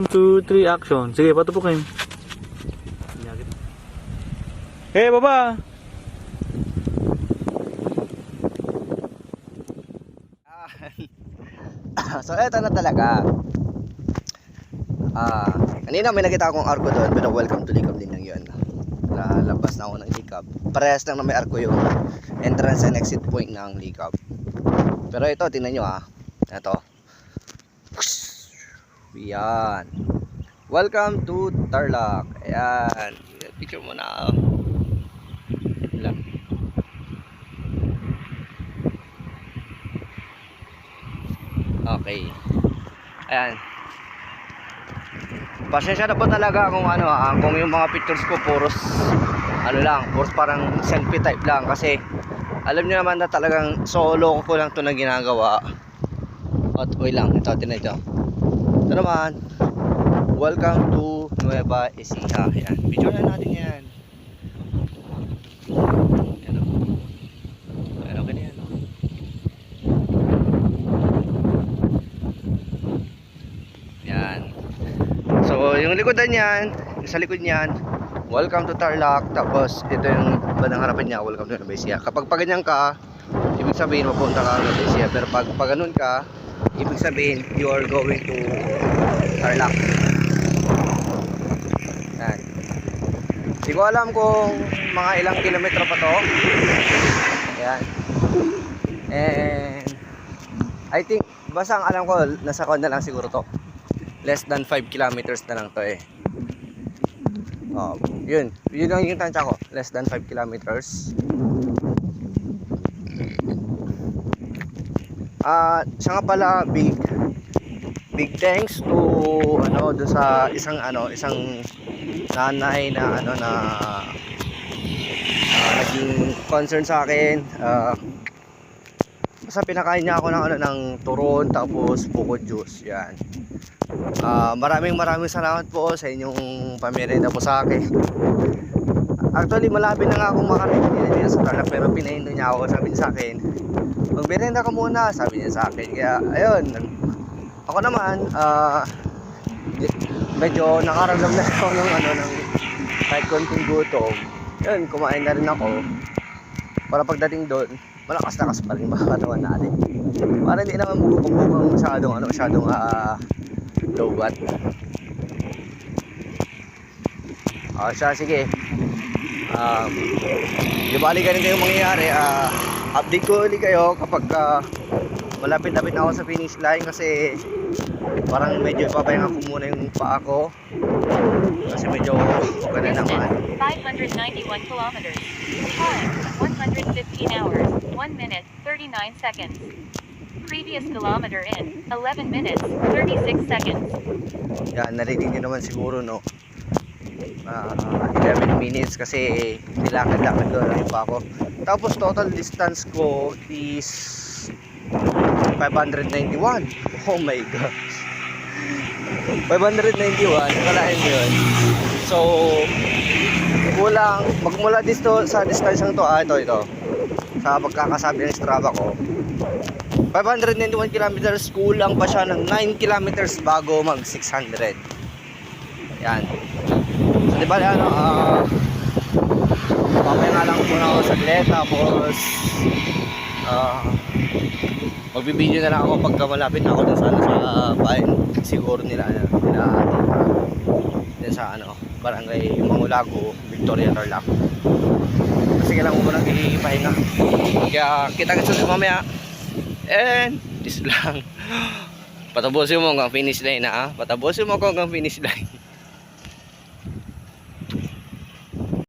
2, 3, action. Sige, patupukin. Hey, baba! so eto na talaga. Ah, kanina may nakita akong arko doon pero welcome to Likab din lang yun. Lalabas na ako ng Likab. Parehas lang na may arko yung entrance and exit point ng Likab. Pero ito, tingnan nyo ah. Ito. Yan. Welcome to Tarlac. Ayan. Picture mo na. Lang. Okay. Ayan. Pasensya na po talaga kung ano ah, kung yung mga pictures ko puros ano lang, puros parang selfie type lang kasi alam niyo naman na talagang solo ko lang to na ginagawa. At wait lang, ito tinan ito. Ito naman. Welcome to Nueva Ecija. Ayan. Video na natin yan. Ayan. Yan. So, yung likodan niyan, sa likod niyan, welcome to Tarlac. Tapos, ito yung bandang harapan niya, welcome to Nueva Kapag pag ganyan ka, ibig sabihin mapunta ka Nueva Ecija. Pero pag pag ganun ka, ibig sabihin you are going to Tarlac. Yan. Hindi ko alam kung mga ilang kilometro pa to. Ayan. And I think basta ang alam ko nasa kon na lang siguro to less than 5 kilometers na lang to eh. Oh, yun. Yun lang yung tansya ko. Less than 5 kilometers. Ah, siya nga pala big big thanks to ano do sa isang ano, isang nanay na ano na ah, naging concern sa akin. Ah, basta pinakain niya ako ng ano ng turon tapos buko juice. Yan. Ah, maraming maraming salamat po sa inyong pamerienda po sa akin. Actually, malapit na nga akong makarating dito sa Tarlac pero pinahindo niya ako. Sabi sa akin, magmerenda ka muna, sabi niya sa akin. Kaya, ayun, ako naman, di- medyo nakaramdam na ako ng ano, ng kahit konting gutom. Yun, kumain na rin ako. Para pagdating doon, malakas-lakas pa rin yung mga katawan natin. Para hindi naman bubukang masyadong, ano, masyadong, ah, lowbat. Ah, siya, sige. Um, di bali ganun kayo mangyayari. Ah, update ko ulit kayo kapag ah, malapit-lapit na ako sa finish line kasi parang medyo ipapahinga ko muna yung paa ko. Kasi medyo ganun naman. Distance 591 kilometers. Time 115 hours, 1 minute, 39 seconds. Previous kilometer in 11 minutes, 36 seconds. Yan, narinig nyo naman siguro, no? Ah, 11 minutes kasi nilakad-lakad ko yung pa ako. Tapos total distance ko is 591. Oh my gosh. 591, kalain mo yun. So, kulang, magmula dito sa distansya to, ah, ito, ito. Sa pagkakasabi ng Strava ko, 591 kilometers, kulang pa siya ng 9 kilometers bago mag 600. Yan. So, di ba, ano, ah, mamaya nga lang muna ako saglit, tapos, ah, magbibideo na lang ako pagka malapit na ako dun sa, ano, sa bahay, siguro nila, ano, nila, dun sa, ano, barangay Mangulago, Victoria, Tarlac. Kasi kailangan ko munang ipahinga. Kaya, kita kita sa mamaya. And, this lang. Patapusin mo hanggang finish line na, ah. Patapusin mo hanggang finish line.